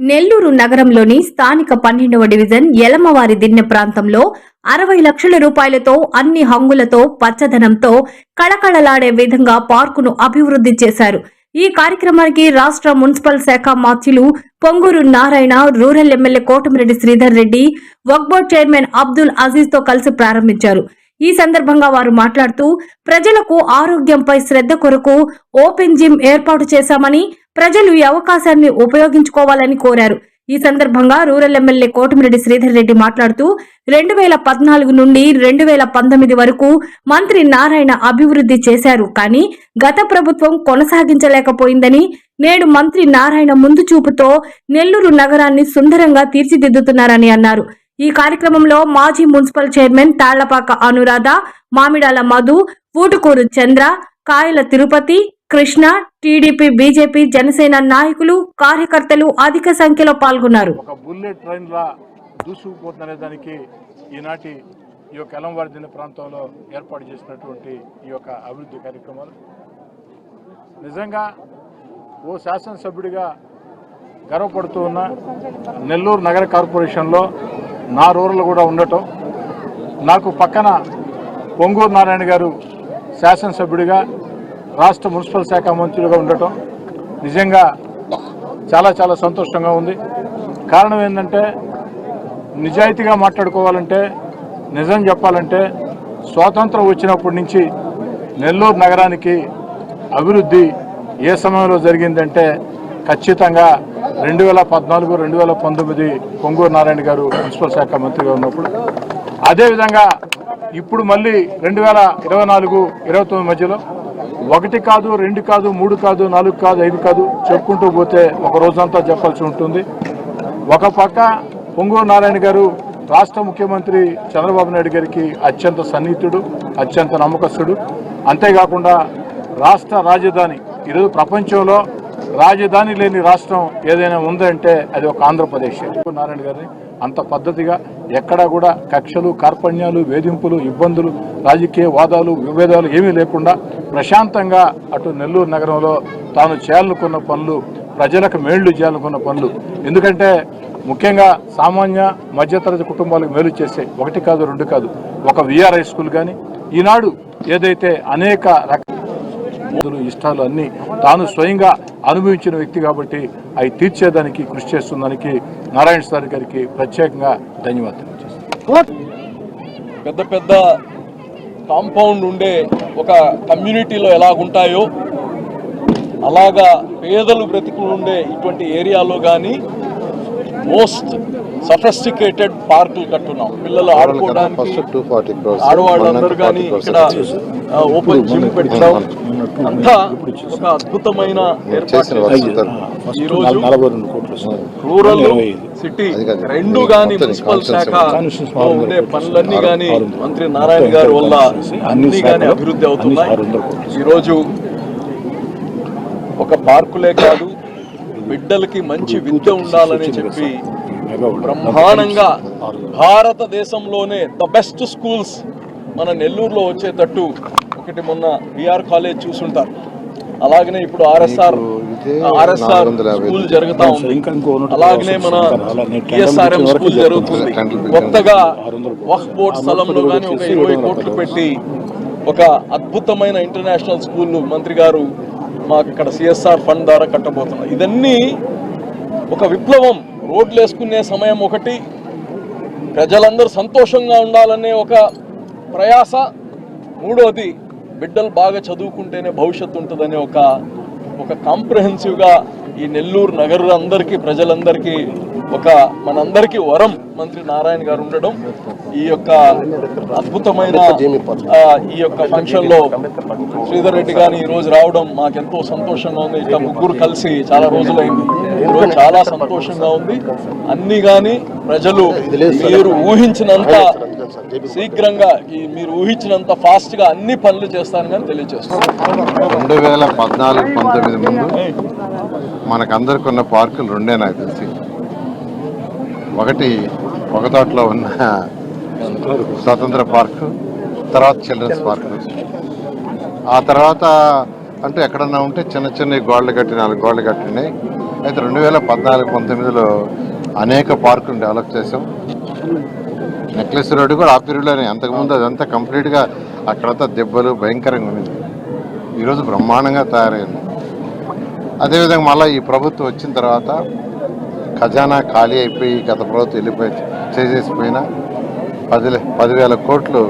నెల్లూరు నగరంలోని స్థానిక పన్నెండవ డివిజన్ యలమవారి దిన్నె ప్రాంతంలో అరవై లక్షల రూపాయలతో అన్ని హంగులతో పచ్చదనంతో కళకళలాడే విధంగా పార్కును అభివృద్ధి చేశారు. ఈ కార్యక్రమానికి రాష్ట్ర మున్సిపల్ శాఖ మాత్యులు Ponguru Narayana rural MLA Kotamreddy Sridhar Reddy Waqf board chairman Abdul అజీజ్తో కలిసి ప్రారంభించారు. ఈ సందర్భంగా వారు మాట్లాడుతూ ప్రజలకు ఆరోగ్యంపై శ్రద్ధ కొరకు ఓపెన్ జిమ్ ఏర్పాటు చేశామని ప్రజలు ఈ అవకాశాన్ని ఉపయోగించుకోవాలని కోరారు. ఈ సందర్భంగా రూరల్ ఎమ్మెల్యే కోటమిరెడ్డి శ్రీధర్ రెడ్డి మాట్లాడుతూ రెండు వేల పద్నాలుగు నుండి రెండు వేల పంతొమ్మిది వరకు మంత్రి నారాయణ అభివృద్ధి చేశారు. కానీ గత ప్రభుత్వం కొనసాగించలేకపోయిందని నేడు మంత్రి నారాయణ ముందు చూపుతో నెల్లూరు నగరాన్ని సుందరంగా తీర్చిదిద్దుతున్నారని అన్నారు. ఈ కార్యక్రమంలో మాజీ municipal chairman Tallapaka Anuradha Mamidala Madhu Utukuru Chandra Kayala Tirupati Krishna TDP BJP Janasena నాయకులు కార్యకర్తలు అధిక సంఖ్యలో పాల్గొన్నారు. ఒక బుల్లెట్ ట్రైన్ లా దూసుకుపోతుందనే దానికి ఈనాటి ఈ యొక్క ఎలంవారి ప్రాంతంలో ఏర్పాటు చేసినటువంటి ఈ యొక్క అభివృద్ధి కార్యక్రమాలు. నిజంగా ఓ శాసనసభ్యుడిగా గర్వపడుతూ ఉన్న నెల్లూరు నగర కార్పొరేషన్లో నా రూరల్ కూడా ఉండటం. నాకు పక్కన పొంగూరు నారాయణ గారు శాసనసభ్యుడిగా రాష్ట్ర మున్సిపల్ శాఖ మంత్రులుగా ఉండటం నిజంగా చాలా చాలా సంతోషంగా ఉంది. కారణం ఏంటంటే నిజాయితీగా మాట్లాడుకోవాలంటే నిజం చెప్పాలంటే స్వాతంత్రం వచ్చినప్పటి నుంచి నెల్లూరు నగరానికి అభివృద్ధి ఏ సమయంలో జరిగిందంటే ఖచ్చితంగా రెండు వేల పద్నాలుగు రెండు వేల పంతొమ్మిది పొంగూరు నారాయణ గారు మున్సిపల్ శాఖ మంత్రిగా ఉన్నప్పుడు అదేవిధంగా ఇప్పుడు మళ్ళీ రెండు వేల ఇరవై నాలుగు ఇరవై తొమ్మిది మధ్యలో ఒకటి కాదు రెండు కాదు మూడు కాదు నాలుగు కాదు ఐదు కాదు చెప్పుకుంటూ పోతే ఒక రోజంతా చెప్పాల్సి ఉంటుంది. ఒక పక్క పొంగూరు నారాయణ గారు రాష్ట్ర ముఖ్యమంత్రి చంద్రబాబు నాయుడు గారికి అత్యంత సన్నిహితుడు అత్యంత నమ్మకస్తుడు. అంతేకాకుండా రాష్ట్ర రాజధాని ఈరోజు ప్రపంచంలో రాజధాని లేని రాష్ట్రం ఏదైనా ఉందంటే అది ఒక ఆంధ్రప్రదేశ్. నారాయణ గారిని అంత పద్ధతిగా ఎక్కడా కూడా కక్షలు కార్పణ్యాలు వేధింపులు ఇబ్బందులు రాజకీయ వాదాలు విభేదాలు ఏమీ లేకుండా ప్రశాంతంగా అటు నెల్లూరు నగరంలో తాను చేయాలనుకున్న పనులు ప్రజలకు మేళ్ళు చేయాలనుకున్న పనులు. ఎందుకంటే ముఖ్యంగా సామాన్య మధ్యతరగతి కుటుంబాలకు మేలు చేసే ఒకటి కాదు రెండు కాదు ఒక విఆర్ హై స్కూల్ కానీ ఈనాడు ఏదైతే అనేక రకాల ఇబ్బందులు ఇష్టాలు అన్నీ తాను స్వయంగా అనుభవించిన వ్యక్తి కాబట్టి అవి తీర్చేదానికి కృషి చేస్తుందానికి నారాయణ స్వామి గారికి ప్రత్యేకంగా ధన్యవాదాలు పెద్ద పెద్ద కాంపౌండ్ ఉండే ఒక కమ్యూనిటీలో ఎలాగుంటాయో అలాగా పేదలు బ్రతికులు ఉండే ఇటువంటి ఏరియాలో కానీ మోస్ట్ సఫిస్టికేటెడ్ పార్కులు కట్టున్నాం. పిల్లలు ఆడుకోవడానికి ఆడవాళ్ళందరూ కానీ ఇక్కడ ఓపెన్ జిమ్ పెట్టాం అంతా ఒక అద్భుతమైన రూరల్ సిటీ. రెండు గాని మొత్తం మున్సిపల్ శాఖ ఉండే పనులన్నీ గాని మంత్రి నారాయణ గారి వల్ల అన్ని గాని అభివృద్ధి అవుతున్నాయి. ఈరోజు ఒక పార్కులే కాదు బిడ్డలకి మంచి విద్య ఉండాలని చెప్పి బ్రహ్మాండంగా భారతదేశంలోనే ద బెస్ట్ స్కూల్స్ మన నెల్లూరులో వచ్చేటట్టు ఒకటి మొన్న బిఆర్ కాలేజ్ చూసుంటారు. అలాగనే ఇప్పుడు ఆర్ఎస్ఆర్ ఆర్ఎస్ఆర్ 450 స్కూల్ జరుగుతా ఉంది. అలాగనే మన టెండర్ స్కూల్ జరుగుతుంది. కొత్తగా వక్ఫ్ బోర్డ్ స్థలంలో కానీ ఒక ఇరవై కోట్లు పెట్టి ఒక అద్భుతమైన ఇంటర్నేషనల్ స్కూల్ మంత్రి గారు మాకు ఇక్కడ సిఎస్ఆర్ ఫండ్ ద్వారా కట్టబోతున్నారు. ఇదన్నీ ఒక విప్లవం. రోడ్లు వేసుకునే సమయం ఒకటి. ప్రజలందరూ సంతోషంగా ఉండాలనే ఒక ప్రయాస. మూడోది బిడ్డలు బాగా చదువుకుంటేనే భవిష్యత్తు ఉంటుందనే ఒక ఒక కాంప్రహెన్సివ్గా ఈ నెల్లూరు నగరు అందరికీ ప్రజలందరికీ ఒక మనందరికీ వరం. మంత్రి నారాయణ గారు ఉండడం ఈ యొక్క అద్భుతమైన ఈ యొక్క ఫంక్షన్లో శ్రీధర్ రెడ్డి గారిని ఈ రోజు రావడం మాకెంతో సంతోషంగా ఉంది. ఇట్లా ముగ్గురు కలిసి చాలా రోజులైంది. ఈరోజు చాలా సంతోషంగా ఉంది. అన్ని గాని ప్రజలు మీరు ఊహించినంత శీఘ్రంగా ఈ మీరు ఊహించినంత ఫాస్ట్గా అన్ని పనులు చేస్తాను కానీ తెలియజేస్తాను రెండు వేల పద్నాలుగు పంతొమ్మిది ముందు మనకందరికి ఉన్న పార్కులు రెండే నాకు తెలిసి ఒకటి ఒక తోటలో ఉన్న స్వతంత్ర పార్కు తర్వాత చిల్డ్రన్స్ పార్క్. ఆ తర్వాత అంటే ఎక్కడన్నా ఉంటే చిన్న చిన్న గోడలు కట్టి నాలుగు గోడలు కట్టినాయి. అయితే రెండు వేల పద్నాలుగు పంతొమ్మిదిలో అనేక పార్కులు డెవలప్ చేసాం నెక్లెస్ రోడ్డు కూడా ఆ పీరియడ్లోనే. అంతకుముందు అదంతా కంప్లీట్గా అక్కడంతా దెబ్బలు భయంకరంగా ఉన్నది. ఈరోజు బ్రహ్మాండంగా తయారైంది. అదేవిధంగా మళ్ళీ ఈ ప్రభుత్వం వచ్చిన తర్వాత ఖజానా ఖాళీ అయిపోయి గత ప్రభుత్వం వెళ్ళిపోయి చేసేసిపోయినా పది లక్ష- పదివేల కోట్లు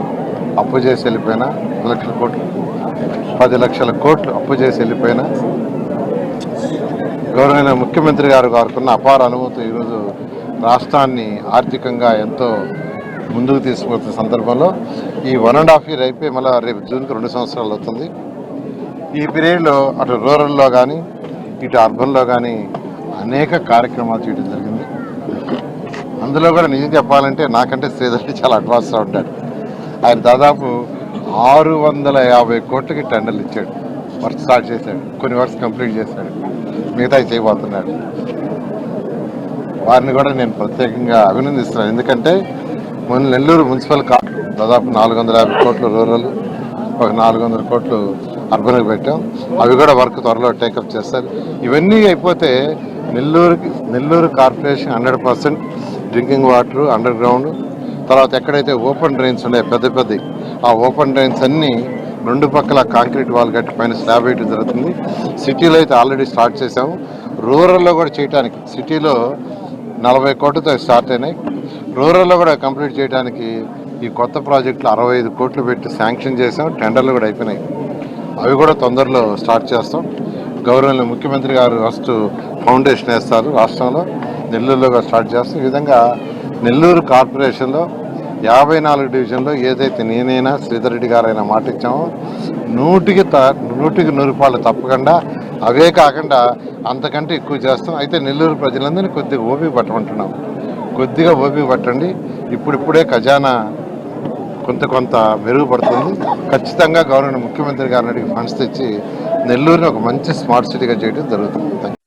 అప్పు చేసి వెళ్ళిపోయినా లక్షల కోట్లు పది లక్షల కోట్లు అప్పు చేసి వెళ్ళిపోయినా గౌరవమైన ముఖ్యమంత్రి గారు గారుకున్న అపార అనుభూతి ఈరోజు రాష్ట్రాన్ని ఆర్థికంగా ఎంతో ముందుకు తీసుకువచ్చిన సందర్భంలో ఈ వన్ అండ్ హాఫ్ ఇయర్ అయిపోయి మళ్ళీ రేపు జూన్కి రెండు సంవత్సరాలు అవుతుంది. ఈ పీరియడ్లో అటు రూరల్లో కానీ ఇటు అర్బన్లో కానీ అనేక కార్యక్రమాలు చేయడం జరిగింది. అందులో కూడా నిజం చెప్పాలంటే నాకంటే శ్రీధర్ని చాలా అడ్వాన్స్గా ఉంటాడు. ఆయన దాదాపు ఆరు వందల యాభై కోట్లకి టెండర్లు ఇచ్చాడు. వర్క్ స్టార్ట్ చేశాడు. కొన్ని వర్క్స్ కంప్లీట్ చేశాడు. మిగతా చేయబోతున్నాడు. వారిని కూడా నేను ప్రత్యేకంగా అభినందిస్తున్నాను. ఎందుకంటే మొన్న నెల్లూరు మున్సిపల్ కా దాదాపు నాలుగు వందల యాభై కోట్లు రూరల్ ఒక నాలుగు వందల కోట్లు అర్బన్కి పెట్టాం. అవి కూడా వర్క్ త్వరలో టేకప్ చేస్తారు. ఇవన్నీ అయిపోతే నెల్లూరుకి Nellore corporation hundred percent drinking water underground తర్వాత ఎక్కడైతే ఓపెన్ డ్రైన్స్ ఉన్నాయో పెద్ద పెద్ద ఆ ఓపెన్ డ్రైన్స్ అన్నీ రెండు పక్కల కాంక్రీట్ వాల్ కట్టి పైన స్లాబ్ వేయడం జరుగుతుంది. సిటీలో అయితే ఆల్రెడీ స్టార్ట్ చేసాము రూరల్లో కూడా చేయడానికి సిటీలో నలభై కోట్లతో స్టార్ట్ అయినాయి. రూరల్లో కూడా కంప్లీట్ చేయడానికి ఈ కొత్త ప్రాజెక్టులు అరవై ఐదు కోట్లు పెట్టి శాంక్షన్ చేసాం టెండర్లు కూడా అయిపోయినాయి. అవి కూడా తొందరలో స్టార్ట్ చేస్తాం. గౌరవనీయ ముఖ్యమంత్రి గారు ఫస్ట్ ఫౌండేషన్ వేస్తారు రాష్ట్రంలో. నెల్లూరులో స్టార్ట్ చేస్తాం. ఈ విధంగా నెల్లూరు కార్పొరేషన్లో యాభై నాలుగు డివిజన్లో ఏదైతే నేనైనా శ్రీధర్ రెడ్డి గారైనా మాట ఇచ్చామో నూటికి త నూటికి నూరు రూపాయలు తప్పకుండా అవే కాకుండా అంతకంటే ఎక్కువ చేస్తాం. అయితే నెల్లూరు ప్రజలందరినీ కొద్దిగా ఓపిక పట్టమంటున్నాం. కొద్దిగా ఓపిక పట్టండి. ఇప్పుడిప్పుడే ఖజానా కొంత కొంత మెరుగుపడుతుంది. ఖచ్చితంగా గవర్నమెంట్ ముఖ్యమంత్రి గారిని ఫండ్స్ తెచ్చి నెల్లూరుని ఒక మంచి స్మార్ట్ సిటీగా చేయడం జరుగుతుంది.